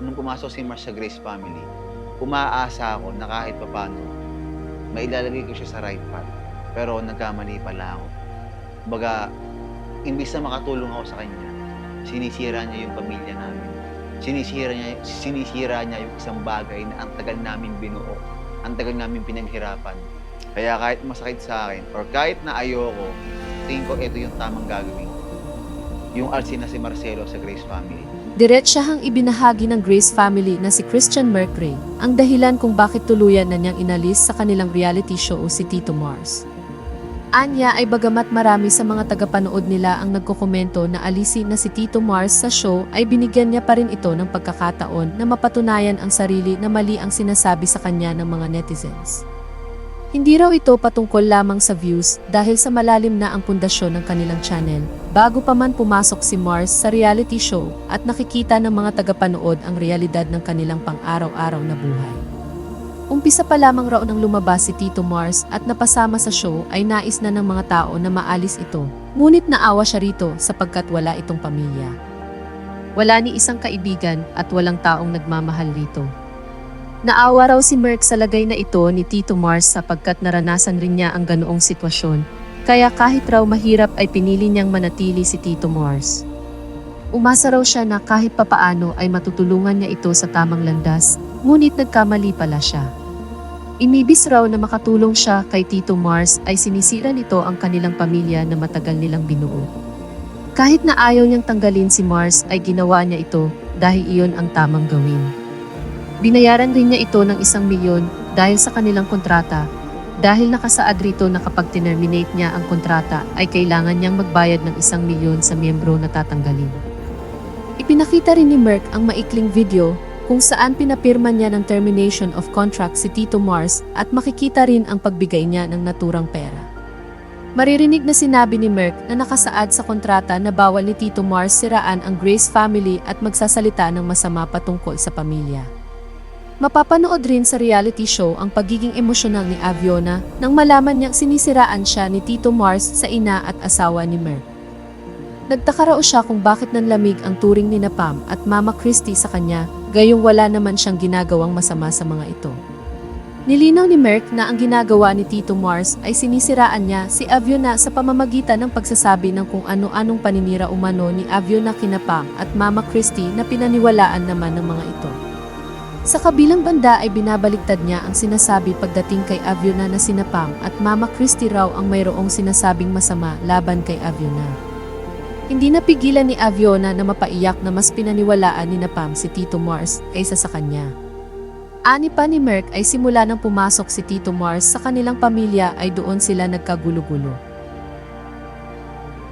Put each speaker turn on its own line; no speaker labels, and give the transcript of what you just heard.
nung pumasok si Mars sa Grace Family, umaasa ako na kahit papano, mailalagay ko siya sa right path. Pero nagkamali pala ako. Baga, imbis na makatulong ako sa kanya, sinisira niya yung pamilya namin. Sinisira niya, sinisira niya yung isang bagay na ang tagal namin binuo, ang tagal namin pinaghirapan. Kaya kahit masakit sa akin, or kahit na ayoko, tingin ko ito yung tamang gagawin ko. Yung RC na si Marcelo sa Grace Family.
Diretsahang ibinahagi ng Grace family na si Christian Mercury ang dahilan kung bakit tuluyan na niyang inalis sa kanilang reality show si Tito Mars. Anya ay bagamat marami sa mga tagapanood nila ang nagkokomento na alisin na si Tito Mars sa show ay binigyan niya pa rin ito ng pagkakataon na mapatunayan ang sarili na mali ang sinasabi sa kanya ng mga netizens. Hindi raw ito patungkol lamang sa views dahil sa malalim na ang pundasyon ng kanilang channel bago pa man pumasok si Mars sa reality show at nakikita ng mga tagapanood ang realidad ng kanilang pang-araw-araw na buhay. Umpisa pa lamang raw nang lumabas si Tito Mars at napasama sa show ay nais na ng mga tao na maalis ito. Ngunit naawa siya rito sapagkat wala itong pamilya. Wala ni isang kaibigan at walang taong nagmamahal rito. Naawa raw si Merck sa lagay na ito ni Tito Mars sapagkat naranasan rin niya ang ganoong sitwasyon. Kaya kahit raw mahirap ay pinili niyang manatili si Tito Mars. Umasa raw siya na kahit papaano ay matutulungan niya ito sa tamang landas, ngunit nagkamali pala siya. Inibis raw na makatulong siya kay Tito Mars ay sinisira nito ang kanilang pamilya na matagal nilang binuo. Kahit na ayaw niyang tanggalin si Mars ay ginawa niya ito dahil iyon ang tamang gawin. Binayaran rin niya ito ng isang milyon dahil sa kanilang kontrata dahil nakasaad rito na kapag tinerminate niya ang kontrata ay kailangan niyang magbayad ng isang milyon sa miyembro na tatanggalin. Ipinakita rin ni Merck ang maikling video kung saan pinapirma niya ng termination of contract si Tito Mars at makikita rin ang pagbigay niya ng naturang pera. Maririnig na sinabi ni Merck na nakasaad sa kontrata na bawal ni Tito Mars siraan ang Grace family at magsasalita ng masama patungkol sa pamilya. Mapapanood rin sa reality show ang pagiging emosyonal ni Aviona nang malaman niyang sinisiraan siya ni Tito Mars sa ina at asawa ni Merck. Nagtaka raw siya kung bakit nanlamig ang turing ni Napam at Mama Christie sa kanya, gayong wala naman siyang ginagawang masama sa mga ito. Nilinaw ni Merck na ang ginagawa ni Tito Mars ay sinisiraan niya si Aviona sa pamamagitan ng pagsasabi ng kung ano-anong paninira umano ni Aviona Kinapam at Mama Christie na pinaniwalaan naman ng mga ito. Sa kabilang banda ay binabaliktad niya ang sinasabi pagdating kay Aviona na sinapam at Mama Christie raw ang mayroong sinasabing masama laban kay Aviona. Hindi napigilan ni Aviona na mapaiyak na mas pinaniwalaan ni Napam si Tito Mars kaysa sa kanya. Ani pa ni Merck ay simula nang pumasok si Tito Mars sa kanilang pamilya ay doon sila nagkagulo-gulo.